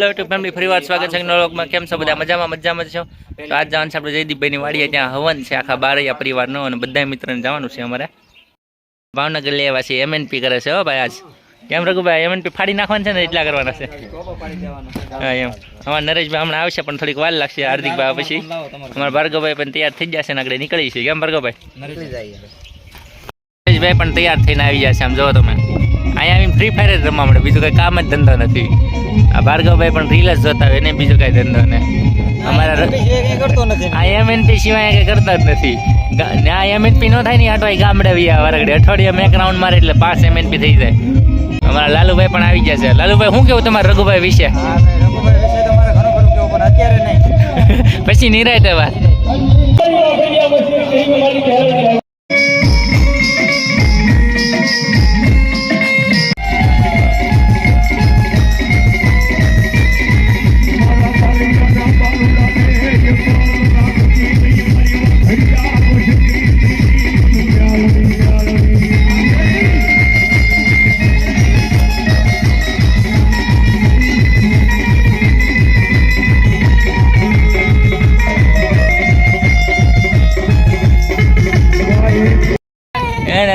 Hello YouTube family ફરીવાર સ્વાગત છે નવલોકમાં કેમ છો બધા? મજામાં મજામાં છો? તો આજ જવાનું છે આપણે જયદીપભાઈની વાડીએ. ત્યાં હવન છે, આખા બારૈયા પરિવારનો અને બધા મિત્રોને જવાનું છે અમારે. ભાવનગર લેવા છે એમએનપી કરે છે હો ભાઈ આજ. કેમ રઘુભાઈ એમએનપી ફાડી નાખવાનું છે ને એટલા કરવાના છે? હા, એમ. અમારા નરેશભાઈ હમણાં આવશે, પણ થોડીક વાર લાગશે હાર્દિકભાઈ પછી. અમારા ભાર્ગવભાઈ પણ તૈયાર થઈ જશે ને આગળ નીકળી છે. કેમ ભાર્ગવભાઈ? નરેશભાઈ પણ તૈયાર થઈને આવી જશે, આમ જોવો તમે. અહીંયા આવીને ફ્રી ફાયર જ રમવા મળે, બીજું કંઈ કામ જ ધંધો નથી. આ ભાર્ગવભાઈ પણ રીલ જ જોતા હોય એને બીજો કાંઈ ધંધો ને અમારા કરતો નથી. આ એમએનપી સિવાય કંઈ કરતા જ નથી. આ એમએનપી ન થાય ને આટવાય ગામડે વિયા વરગડે. અઠવાડિયા મેં ગ્રાઉન્ડ મારે એટલે પાંચ એમએનપી થઈ જાય. અમારા લાલુભાઈ પણ આવી ગયા છે. લાલુભાઈ શું કેવું તમારા રઘુભાઈ વિશે? પછી નિરાય રઘુભાઈ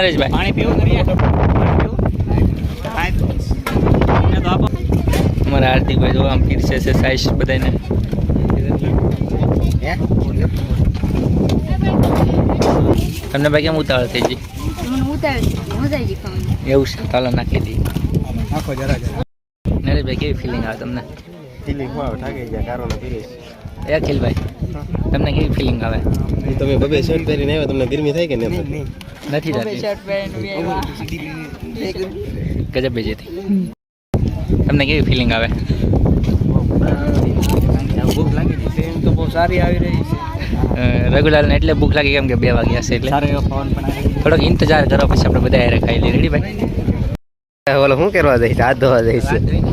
નરેશભાઈ. પાણી પીવું અમારા હાર્દિકભાઈ જો આમ પીરસે છે સાઈઝ બધાને તમને ભાઈ કેમ ઉતાવળ થઈ ગઈ? એવું છે તાલો નાખી દઈ નાખો જરા જરા. નરેશભાઈ કેવી ફિલિંગ આવે તમને? ફિલિંગ એ અખિલભાઈ તમને કેવી ફિલિંગ આવે? તમે બબે શર્ટ પહેરીને આવ્યા તમને ગરમી થાય કે નહીં? નથી થતી. ગજબ જેથી તમને કેવી ફિલિંગ આવે? ભૂખ લાગી છે એમ તો બહુ સારી આવી રહી છે. રેગ્યુલર એટલે ભૂખ લાગી કેમ કે બે વાગ્યા છે એટલે? થોડોક ઇંતજાર કરો પછી આપણે બધા હારે ખાઈ લઈએ. રેડી ભાઈ? ઓલો શું કરવા જઈશ? હાથ ધોવા જઈશ.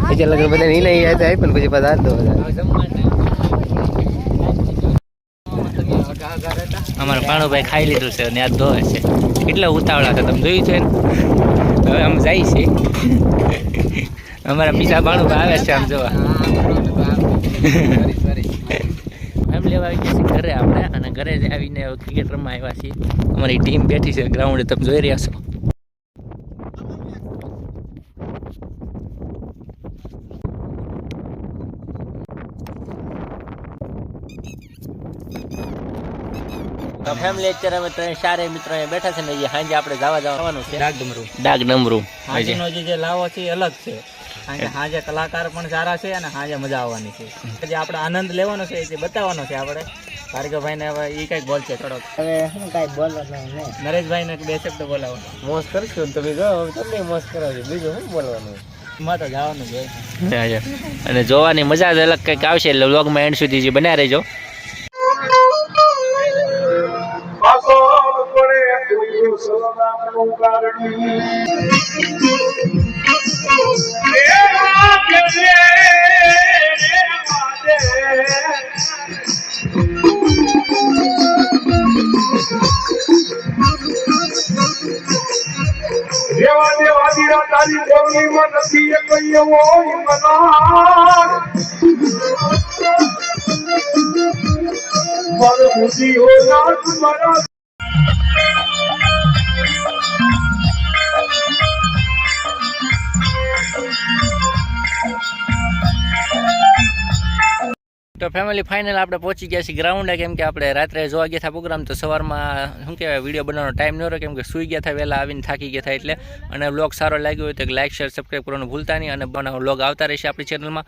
પછી લગ્ન બધા નહીં નહીં યાદ આવી પણ પછી બધા હાથ ધોવા જાય. અમારા પાણુભાઈ ખાઈ લીધું છે અને આ ધોવે છે. કેટલા ઉતાવળા છે તમે જોયું છે ને? હવે આમ જાય છે. અમારા બીજા પાણુભાઈ આવે છે આમ જોવા. એમ લેવા આવી ગયા છે ઘરે આપણે અને ઘરે જ આવીને ક્રિકેટ રમવા આવ્યા છીએ. અમારી ટીમ બેઠી છે ગ્રાઉન્ડે. તમે જોઈ રહ્યા છો? તો ફેમિલી અત્યારે અમે ત્રણ ચારે મિત્રો અહીંયા બેઠા છે ને જે સાંજે આપણે જવા જવાનું છે. ડમરું. જે લાવો છે એ અલગ છે. હાજે કલાકાર પણ સારા છે અને હાજે મજા આવવાની છે. જે આપણે આનંદ લેવાનો છે એ બતાવવાનો છે આપણે. ભાર્ગવભાઈ ને હવે એ કંઈક બોલશે થોડોક. હવે હું કાંઈ બોલવાનું નરેશભાઈ ને બે શબ્દ બોલાવો. મોજ કરશો તમે જો તમને મોજ કરાવજો બીજું શું બોલવાનું? અને જોવાની મજા જ અલગ કંઈક આવશે એટલે વ્લોગમાં એન્ડ સુધી જે બન્યા રહેજો. દેવા તારી બોલણીમાં નથી એ કઈ એવો મનાર મારો બુદ્ધિ હો તો ફેમિલી ફાઇનલ આપણે પહોંચી ગયા છીએ ગ્રાઉન્ડે કેમ કે આપણે રાત્રે જોવા ગયા હતા પ્રોગ્રામ તો સવારમાં શું કહેવાય વીડિયો બનાવવાનો ટાઈમ ન રહ્યો કેમ કે સૂઈ ગયા હતા વહેલા, આવીને થાકી ગયા હતા એટલે. અને બ્લોગ સારો લાગ્યો હોય તો લાઇક શેર સબસ્ક્રાઈબ કરવાનું ભૂલતા નહીં. અને બનાવો બ્લોગ આવતા રહેશે આપણી ચેનલમાં